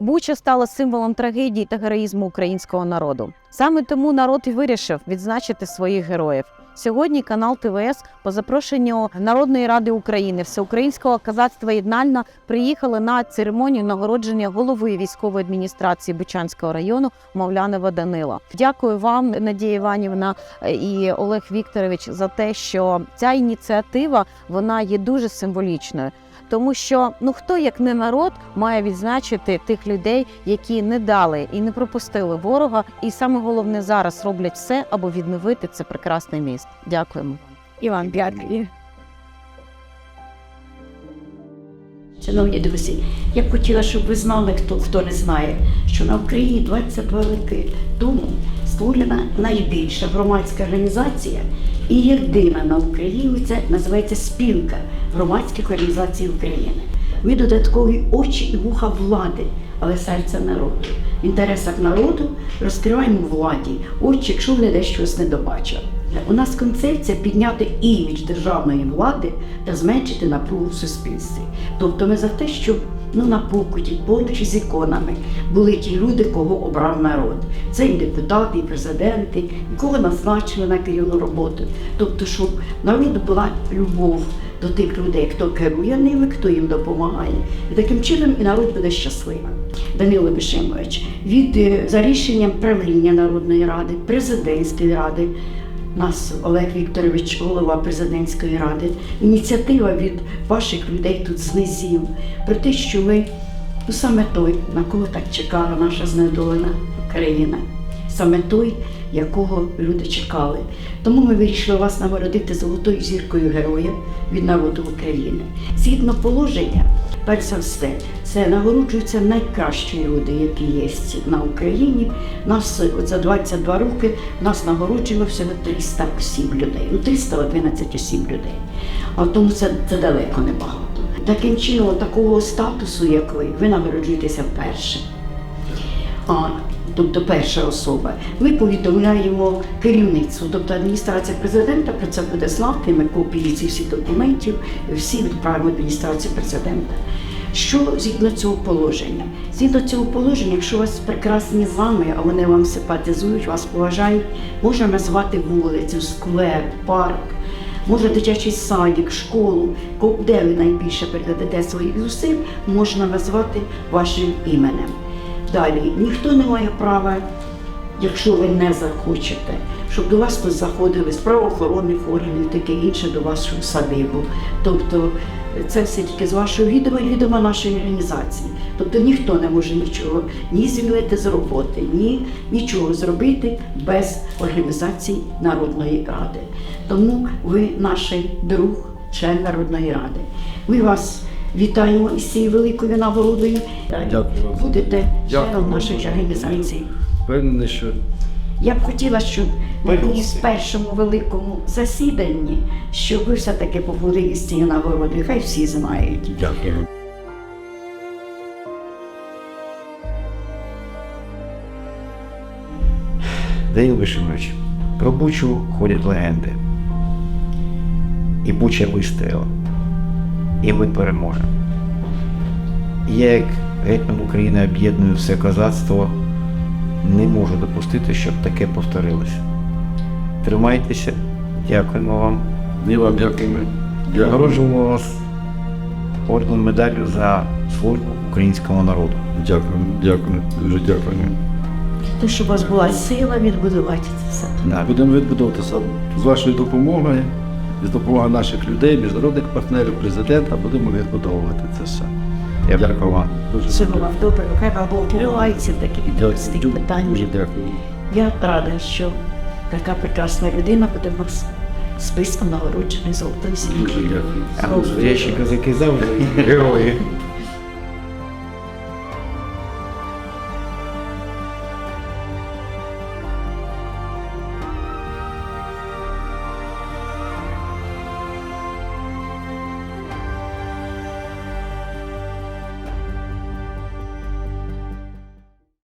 Буча стала символом трагедії та героїзму українського народу. Саме тому народ і вирішив відзначити своїх героїв. Сьогодні канал ТВС по запрошенню Народної ради України Всеукраїнського казацтва єднальна приїхали на церемонію нагородження голови військової адміністрації Бучанського району Мовлянова Данила. Дякую вам, Надія Іванівна і Олег Вікторович, за те, що ця ініціатива вона є дуже символічною. Тому що ну хто як не народ має відзначити тих людей, які не дали і не пропустили ворога, і саме головне зараз роблять все, аби відновити це прекрасне місто. Дякуємо. І вам дякую. Шановні друзі, я б хотіла, щоб ви знали, хто, хто не знає, що на Україні 22 роки тому створена найбільша громадська організація і єдина на Україні це називається спілка громадських організацій України. Ми додаткові очі і вуха влади, але серце народу. В інтересах народу розкриваємо владі очі, якщо вони десь щось не добачили. У нас концепція підняти імідж державної влади та зменшити напругу в суспільстві. Тобто ми за те, щоб ну, на покуті, поруч з іконами були ті люди, кого обрав народ. Це і депутати, і президенти, і кого назначили на керівну роботу. Тобто, щоб народу була любов до тих людей, хто керує ними, хто їм допомагає. І таким чином і народ буде щасливий. Данило Бишимович, від е, за рішенням правління Народної ради, президентської ради. Нас Олег Вікторович, голова президентської ради, ініціатива від ваших людей тут з низів про те, що ви ну, саме той, на кого так чекала наша знедолена країна, саме той, якого люди чекали. Тому ми вирішили вас нагородити золотою зіркою героя від народу України. Згідно положення, перш за все, це нагороджуються найкращі люди, які є на Україні. Нас за 22 роки нас нагороджено всього 300 осіб людей. Ну, 311 осіб людей. А тому це, це далеко не багато. Таким чином, такого статусу, як ви, ви нагороджуєтеся вперше. А, тобто перша особа. Ми повідомляємо керівництву, тобто адміністрація президента про це буде знати. Ми копії цих всіх документів, всі відправимо адміністрації президента. Що згідно цього положення? Згідно цього положення, якщо у вас прекрасні зами, а вони вам симпатизують, вас поважають, можна назвати вулицю, сквер, парк. Може дитячий садик, школу, де ви найбільше прикладете своїх зусиль, можна назвати вашим іменем. Далі ніхто не має права, якщо ви не захочете, щоб до вас тут заходили з правоохоронних органів, таке інше до вашу садибу. Тобто це все тільки з вашого відома і відома нашої організації. Тобто ніхто не може нічого ні звільнити з роботи, ні нічого зробити без організації Народної ради. Тому ви наш друг, член Народної ради. Ми вас вітаємо із цією великою нагородою. Дякую вам. Будете членом нашої організації. Впевнений, що Я б хотіла, щоб на Пойдемо. якомусь першому великому засіданні, щоб ви все-таки побули з цією нагородою. Хай всі знають. дякую. Данил Вишимович, про Бучу ходять легенди. І Буча вистояла. І ми переможемо. Я, як гетьман України об'єдную все козацтво, не можу допустити, щоб таке повторилося. Тримайтеся, дякуємо вам. Ми вам дякуємо. Нагороджуємо вас орденом медаллю за службу українському народу. Дякую, дякую, дуже дякую. То, щоб у вас була сила відбудувати це все. Так. Будемо відбудовуватися з вашою допомогою, з допомогою наших людей, міжнародних партнерів, президента, будемо відбудовувати це все. Я Дякую вам. Дуже Всього вам доброго, хай вам Бог керувається такі таких простих дякую. Я рада, що така прекрасна людина буде в нас списком нагороджений золотою Дуже зіркою. дякую. А настоящі козаки завжди герої.